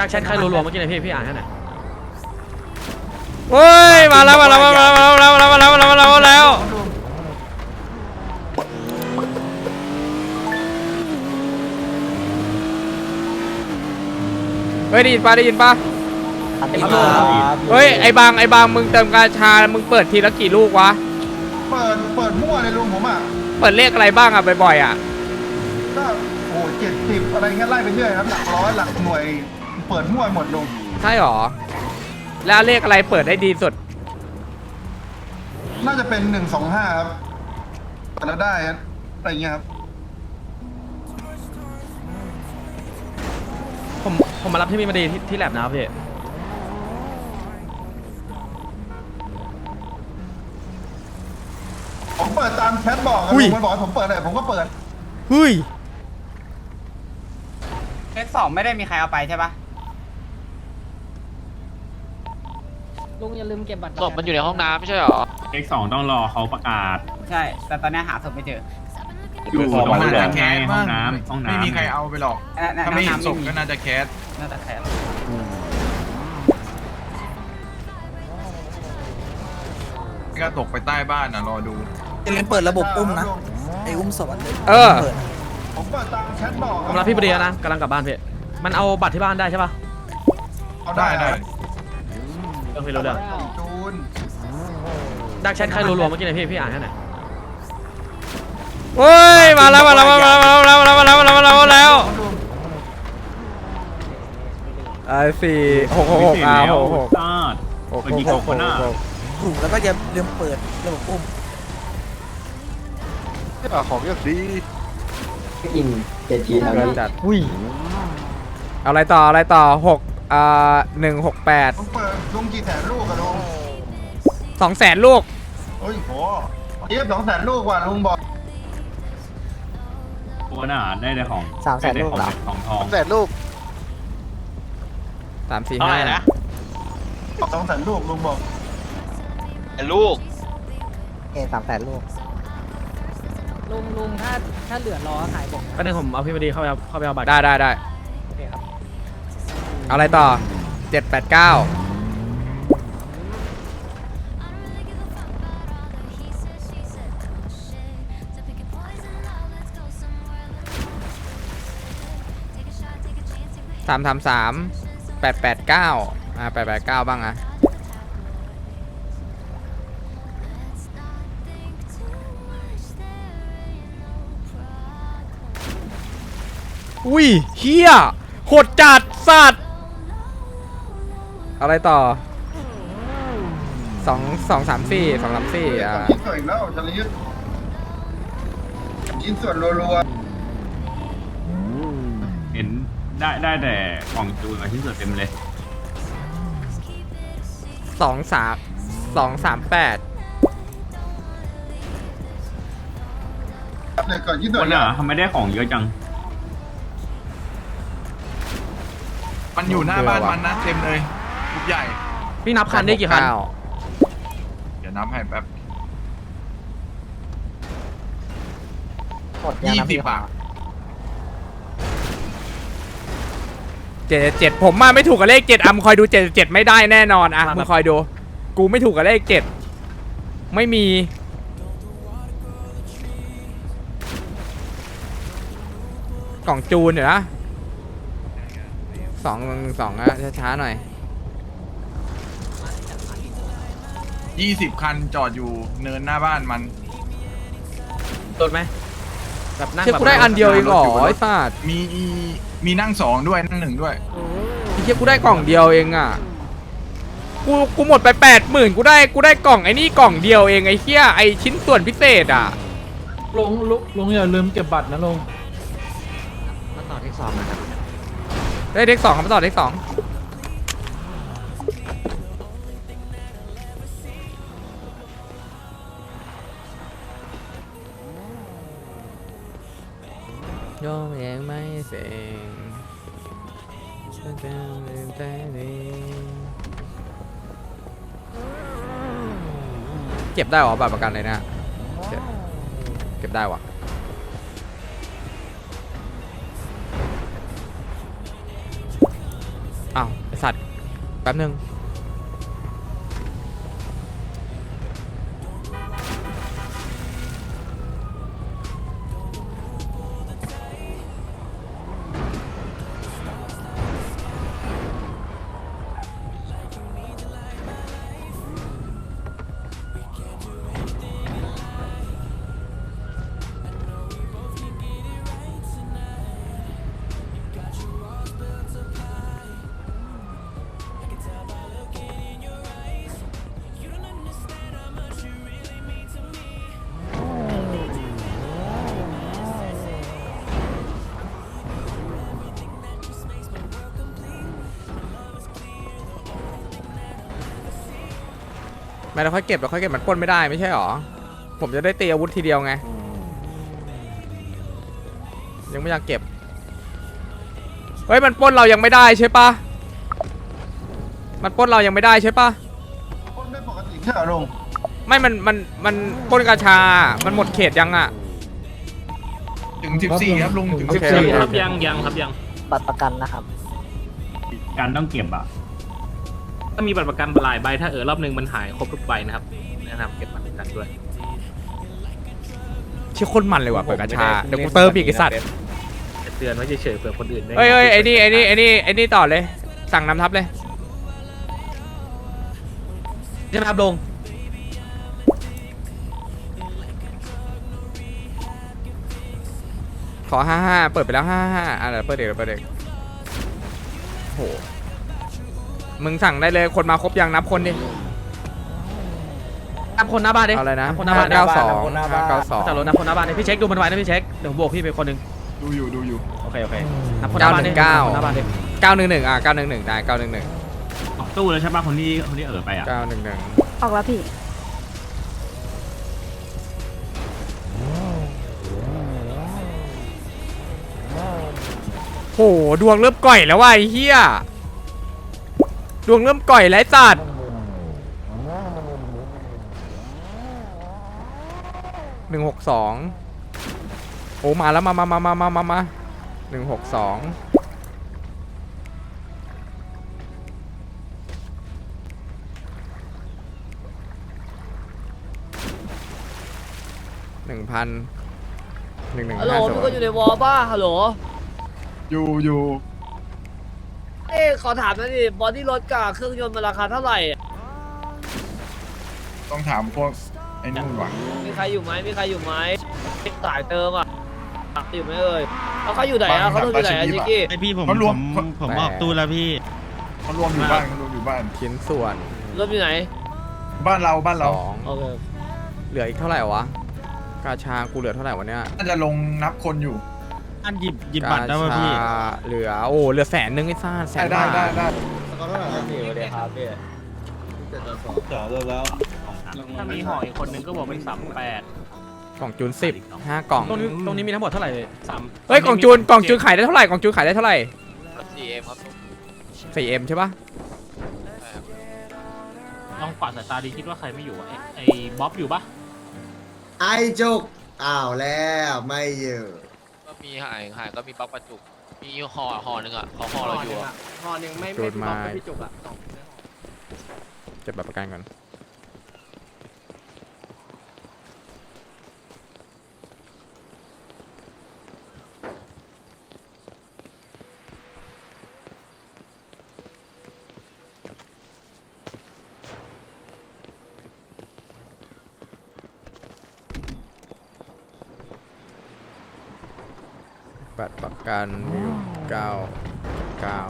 ดักแชทใครรัวๆเมื่อกี้นะพี่พี่อ่านให้หน่อยเฮ้ยมาแล้วมาแล้วมาแล้วมาแล้วมาแล้วมาแล้วมาแล้วมาแล้วมาแล้วเฮ้ยได้ยินปะได้ยินปะเฮ้ยไอ้บางไอ้บางมึงเติมกาชา มึงเปิดทีละกี่ลูกวะ เปิดเปิดมั่วเลยลุงผมอะเปิดเลขอะไรบ้างอะบ่อยๆอะก็โอ้เจ็ดสิบอะไรเงี้ยไล่ไปเรื่อยครับหลักร้อยหลักหน่วย เปิดมั่วหมดลุงใช่หรอ แล้วเลขอะไรเปิดได้ดีสุด น่าจะเป็นหนึ่งสองห้าครับเปิดแล้วได้ครับอะไรเงี้ยครับผมผมมารับที่มีมาดีที่ที่แลบนะครับพี่ผมเปิดตามแชทบอกครับอุ้ยลุงมันบอกให้ผมเปิดเลยผมก็เปิด เฮ้ย เคสสองไม่ได้มีใครเอาไปใช่ปะ ลุงอย่าลืมเก็บบัตรศพมันอยู่ในห้องน้ำไม่ใช่หรอ เลขสองต้องรอเขาประกาศ ใช่ แต่ตอนนี้หาศพไม่เจออยู่ตรงนั้นไงห้องน้ำห้องน้ำไม่มีใครเอาไปหรอกอะน่ะถ้าไม่เห็นำศพก็น่าจะแคสน่าจะแคสก็ตกไปใต้บ้านนะรอดูอย่าลืมเปิดระบบอุ้มนะไอ้อุ้มศพอันนี้เออปิดนะผมเปิดตามแชทบอกคผมรับพี่มาดีแล้วนะกำลังกลับบ้านพี่มันเอาบัตรที่บ้านได้ใช่ปะเอาได้ได้ เรื่องพี่รู้เรื่องจูนดักแชทใครรัวๆเมื่อกี้นะพี่พี่อ่านให้หน่อยเฮ้ยมาแล้วมาแล้วมาแล้วมาแล้วมาแล้วมาแล้วมาแล้วมาแล้วมาแล้วไอ้สี่หกหกหกอะหกหกตาดหกเมื่อหกี้กเขาหกคนหน้าหกถูกแล้วก็อย่าลืมเปิดระบบอุ้มของยอดดีจัดอุ้ยเอาอะไรต่ออะไรต่อหก อ่าหนึ่งหกแปดผมเปิดลุงกี่แสนลูกอะลุงสองแสนลูกเฮ้ยโหเอฟสองแสนลูกว่ะลุงบอกคนหน้าได้แต่ของสามแสนลูกเหรอ ได้แต่ของทองแสนลูกสามสี่เท่าไหห้าร่นะสองแสนลูกลุงบอกลูกเอสามแสนลูกลุงลุงถ้าถ้าเหลือล้อขายบอกก็เนี่ยผมเอาพี่มาดีเข้าไปเอาเข้าไปเอาบัตรได้ได้ได้โอเคครับ เอาอะไรต่อเจ็ดแปดเก้าสามสามสามแปดแปดเก้าอ่าแปดแปดเก้าบ้างอะอุ้ยเฮียโหดจัดสัตว์ อะไรต่อสองสองสามสี่สองสามสี่อ่าชิ้นส่วนอีกแล้วจริยุทธ์ชิ้นส่วนรัวเห็นได้ได้แต่กล่องจูนกับชิ้นส่วนเต็มเลย สองสามสองสามแปดๆเลยก่อนชิ้นส่ควนนหน้าทำไมได้ของเยอะจัง มันอยู่หน้าบ้านมันนะเต็มเลยทุก ใหญ่ พี่นับคันได้กี่คันเก้าเดี๋ยวนับให้แป๊บหมดยังยี่นะสิพี่บอะเจ็ดเจ็ดผมมาไม่ถูกกับเลขเจ็ดอะมึงคอยดูเจ็ดเจ็ดไม่ได้แน่นอนอะมึงคอยดู กูไม่ถูกกับเลขเจ็ดไม่มี กล่องจูนเดี๋ยวนะสองสองอะช้าๆหน่อย ยี่สิบคันจอดอยู่เนินหน้าบ้านมัน โดนไหมแบบนั่งเชื่อแบบกูได้อันเดียวเองเหรอไอ้สัสมีมีนั่งสองด้วยนั่งหนึ่งด้วย ไอ้เชี่ยกูได้กล่องเดียวเองอะกูกูหมดไปแปดหมื่นกูได้กูได้กล่องไอ้นี่กล่องเดียวเองไอ้เชี่ยไอ้ชิ้นส่วนพิเศษอะลุงลุงลุงอย่าลืมเก็บบัตรนะลุงมาต่อที่สองนะครับได้เด็กสองครับมาต่อเด็กสอง โยมเองไม่เสียงฉันจะลืมใจดีเก็บได้เหรอบัตรประกันเลยนะเก็บเก็บได้วะอ้าวไอสัตว์แป๊บนึง ไม่เราค่อยเก็บเราค่อยเก็บมันปล้นไม่ได้ไม่ใช่หรอ ผมจะได้ตีอาวุธทีเดียวไง ยังไม่อยากเก็บ เฮ้ยมันปล้นเรายังไม่ได้ใช่ปะมันปล้นเรายังไม่ได้ใช่ปะคนไม่ปกติใช่เหรอลุงไม่มันมันมันปล้นกาชา มันหมดเขตยังอะ ถึงสิบสี่ครับลุงถึง โอสิบเคสี่โอเคครับยังยังครับยัง บัตรประกันนะครับ การต้องเก็บอะ ถ้ามีบัตรประกันหลายใบถ้าเออรอบหนึ่งมันหายครบทุกใบนะครับแนะนำเก็บบัตรประกันด้วยเชื่อคนมันเลยว่ะเปิดกาชาเดี๋ยวกูเติมอีกไอสัตว์จะเตือนไว้เฉยๆเผื่อคนอื่นได้เฮ้ยเฮ้ยไอ้นี่ไอ้นี่ไอ้นี่ไอ้นี่ต่อเลย สั่งนำทัพเลยใช่ไหมครับลงขอห้าห้าเปิดไปแล้วห้าห้าอะเดี๋ยวเปิดเด็กเดี๋ยวเปิดเด็กโห มึงสั่งได้เลยคนมาครบยังนับคนดินับคนหน้าบ้านดิเอาอะไรนะบคนหน้าบ้านเก้าสองหน้าบ้านเก้าสองจัดรถนับคนหน้าบ้านดิพี่เช็คดูมันไว้นะพี่เช็คเดี๋ยวผมโบกพี่ไปคนหนึ่งดูอยู่ดูอยู่โอเคโอเคนับคนหน้าบ้านดิเก้านับคนหน้าบ้านดิเก้าหนึ่งหนึ่งอะเก้าหนึ่งหนึ่งได้เก้าหนึ่งหนึ่งออกตู้แล้วใช่ป่ะคนที่คนที่เออไปอะ เก้าหนึ่งหนึ่งออกแล้วพี่ โหดวงเริ่มก่อยแล้วว่ะไอ้เหี้ย ดวงเริ่มก่อยแล้วไอ้สัตว์หนึ่งหกสองโอ้มาแล้วมามามามามามามาหนึ่งหกสองหนึ่งพันหนึ่งหนึ่งฮัลโหลห้าสมีองคนอยู่ในวอลป่ะฮัลโหลอยู่อยู่ เอ้ขอถามหน่อยดิบอดี้รถกับเครื่องยนต์มันราคาเท่าไหร่อะต้องถามพวกไอ้นู่นว่ะมีใครอยู่ไหมมีใครอยู่ไหมสายเติมอะอยู่ไหมเอ่ยแล้วเขาอยู่ไหนอะเขาอยู่ไหนอะชิคกี้ไอพี่ผมเขารวมผมออกตู้แล้วพี่เขารวมอยู่บ้านเขารวมอยู่บ้าน ชิ้นส่วนรถอยู่ไหนบ้านเราบ้านสเราองโอเคเหลืออีกเท่าไหร่วะ กาชากูเหลือเท่าไหร่วะเนี่ยน่าจะลงนับคนอยู่ อันหยิบหยิบกาบัตรได้ป่ะพี่ชาเหลือโอ้เหลือแสนหนึงไอ้ซ่าแสนได้บาทได้ได้ถ้ามีห่ออีกคนนึงก็บอกเป็นสามแปดกล่องจูนสิบห้ากล่องตรงนี้ตรงนี้มีทั้งหมดเท่าไหร่สามเฮ้ยกล่องจูนกล่องจูนขายได้เท่าไหร่กล่องจูนขายได้เท่าไหร่ สี่เอ็มครับสี่เอ็มใช่ปะลองกวาดสายตาดีคิดว่าใครไม่อยู่วะไอ้ไอ้บ๊อบอยู่ปะไอ้จุกอ้าวแล้วไม่อยู่ก็ มีหายหายก็มีปักประจุกมีห่อห่อหนึ่งอะเขาห่อเราอยู่อะห่อหนึ่งไม่จูไม่นพี่มาบอกไม่พี่จุกอะเก็บบัตรประกันก่อน บัตรประกันมีอยู่เก้าเก้า